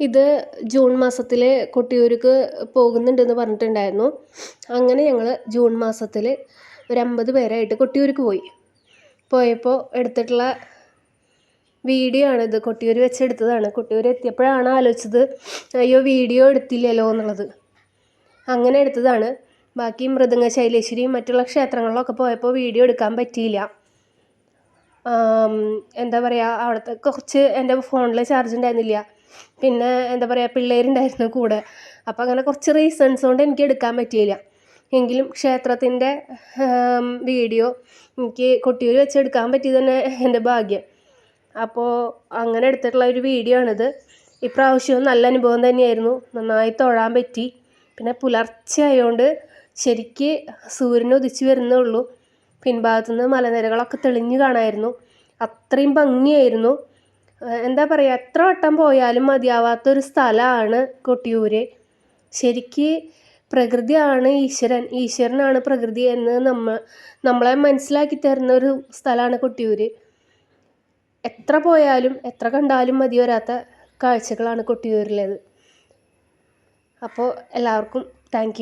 ഇത് ജൂൺ മാസത്തിൽ കൊട്ടിയൂർക്ക് പോകുന്നുണ്ടെന്ന് പറഞ്ഞിട്ടുണ്ടായിരുന്നു. അങ്ങനെ ഞങ്ങൾ ജൂൺ മാസത്തിൽ ഒരു അമ്പത് പേരായിട്ട് കൊട്ടിയൂർക്ക് പോയി. പോയപ്പോൾ എടുത്തിട്ടുള്ള വീഡിയോ ആണിത് കൊട്ടിയൂർ വെച്ച് എടുത്തതാണ്. കൊട്ടിയൂർ എത്തിയപ്പോഴാണ് ആലോചിച്ചത് അയ്യോ വീഡിയോ എടുത്തില്ലല്ലോ എന്നുള്ളത്. അങ്ങനെ എടുത്തതാണ്. ബാക്കി മൃദംഗ ശൈലേശ്വരിയും മറ്റുള്ള ക്ഷേത്രങ്ങളിലൊക്കെ പോയപ്പോൾ വീഡിയോ എടുക്കാൻ പറ്റിയില്ല. എന്താ പറയുക അവിടുത്തെ കുറച്ച് എന്റെ ഫോണിൽ ചാർജ് ഉണ്ടായിരുന്നില്ല. പിന്നെ എന്താ പറയുക പിള്ളേരുണ്ടായിരുന്നു കൂടെ. അപ്പം അങ്ങനെ കുറച്ച് റീസൺസ് കൊണ്ട് എനിക്ക് എടുക്കാൻ പറ്റിയില്ല. എങ്കിലും ക്ഷേത്രത്തിന്റെ വീഡിയോ എനിക്ക് കൊട്ടിയൂർ വെച്ച് എടുക്കാൻ പറ്റിയത് തന്നെ എന്റെ ഭാഗ്യം. അപ്പോൾ അങ്ങനെ എടുത്തിട്ടുള്ള ഒരു വീഡിയോ ആണിത്. ഇപ്രാവശ്യവും നല്ല അനുഭവം തന്നെയായിരുന്നു. നന്നായി തൊഴാൻ പറ്റി. പിന്നെ പുലർച്ചെ ആയതുകൊണ്ട് ശരിക്ക് സൂര്യൻ ഉദിച്ച് വരുന്നേ ഉള്ളൂ. പിൻഭാഗത്തു നിന്ന് മലനിരകളൊക്കെ തെളിഞ്ഞു കാണാമായിരുന്നു അത്രയും ഭംഗിയായിരുന്നു. എന്താ പറയുക എത്ര വട്ടം പോയാലും മതിയാവാത്തൊരു സ്ഥലമാണ് കൊട്ടിയൂർ ശരിക്ക് പ്രകൃതിയാണ് ഈശ്വരൻ. ഈശ്വരനാണ് പ്രകൃതി എന്ന് നമ്മൾ നമ്മളെ മനസ്സിലാക്കി തരുന്ന ഒരു സ്ഥലമാണ് കൊട്ടിയൂർ എത്ര പോയാലും എത്ര കണ്ടാലും മതി വരാത്ത കാഴ്ചകളാണ് കൊട്ടിയൂരിലേത്. അപ്പോൾ എല്ലാവർക്കും താങ്ക്